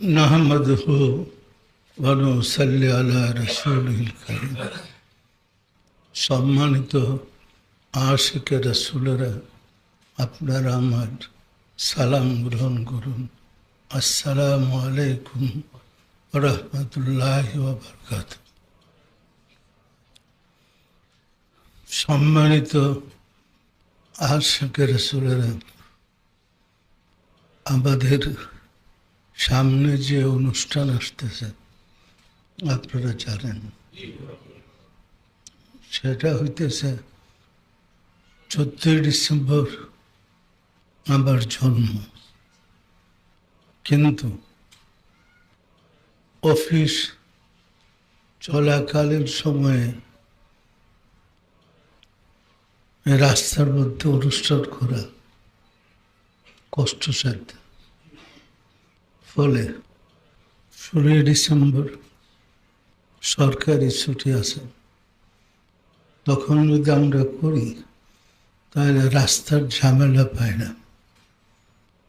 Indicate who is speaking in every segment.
Speaker 1: নাহমদ হো বনু সাল্লি সম্মানিত আশিকে রসুলরা, আপনারা আমার সালাম গ্রহণ করুন। আসসালাম আলাইকুম রহমতুল্লাহ বরকাত সম্মানিত আশিকে রসুলরা আমাদের সামনে যে অনুষ্ঠান আসতেছে, আপনারা জানেন। সেটা হইতেছে চোদ্দই ডিসেম্বর আমার জন্ম। কিন্তু অফিস চলাকালীন সময়ে রাস্তার মধ্যে অনুষ্ঠান করা কষ্টসাধ্য। ফলে ষোলোই ডিসেম্বর সরকারি ছুটি আছে। তখন যদি আমরা করি, তাহলে রাস্তার ঝামেলা পায় না।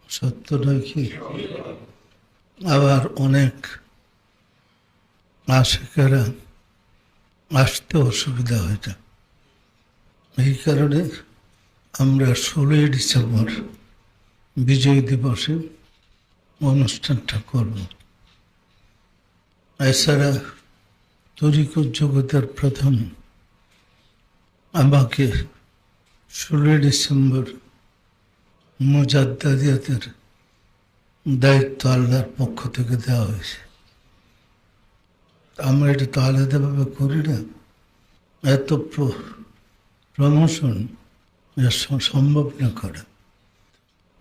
Speaker 1: সত্য নয় কি? আবার অনেক আশেকেরা আসতে অসুবিধা হয় না। এই কারণে আমরা ষোলোই ডিসেম্বর বিজয় দিবসে অনুষ্ঠানটা করব। এছাড়া তরিকত জগতের প্রথম আমাকে ষোলোই ডিসেম্বর মুজাদ্দাদিয়াতের দায়িত্ব আল্লাহর পক্ষ থেকে দেওয়া হয়েছে। আমরা এটা তো আলাদাভাবে করি না। এত প্রমোশন সম্ভব না করা।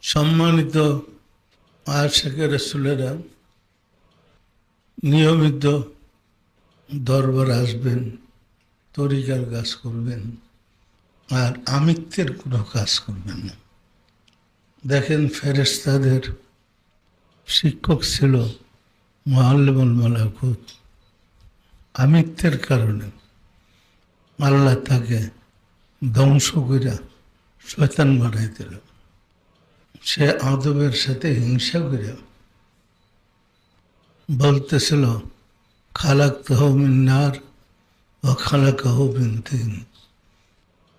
Speaker 1: সম্মানিত আশেখের রসুলেরা নিয়মিত দরবার আসবেন, তরিকার কাজ করবেন, আর আমিত্বের কোনো কাজ করবেন না। দেখেন ফেরেস্তাদের শিক্ষক ছিল মহাল্লমুল মালাকুত। আমিত্বের কারণে আল্লাহ তাকে ধ্বংস করে শয়তান বানাই দিল। সে আদবের সাথে হিংসা করে বলতেছিল খালাক তহমিনার ও খালাক হবিন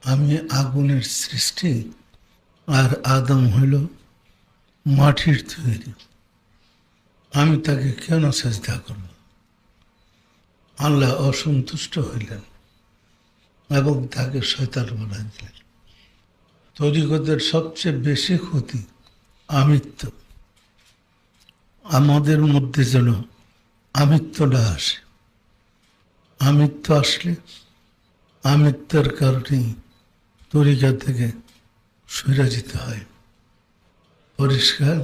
Speaker 1: আমি আগুনের সৃষ্টি আর আদম হইল মাটির তৈরি। আমি তাকে কেন চেষ্টা করব? আল্লাহ অসন্তুষ্ট হইলেন এবং তাকে শয়তান বলা দিলেন তরিকতের সবচেয়ে বেশি ক্ষতি আমিত্ব। আমাদের মধ্যে যেন আমিত্বটা আসে। আমিত্ব আসলে আমিত্বের কারণেই তরিকা থেকে সরে যেতে হয়। পরিষ্কার?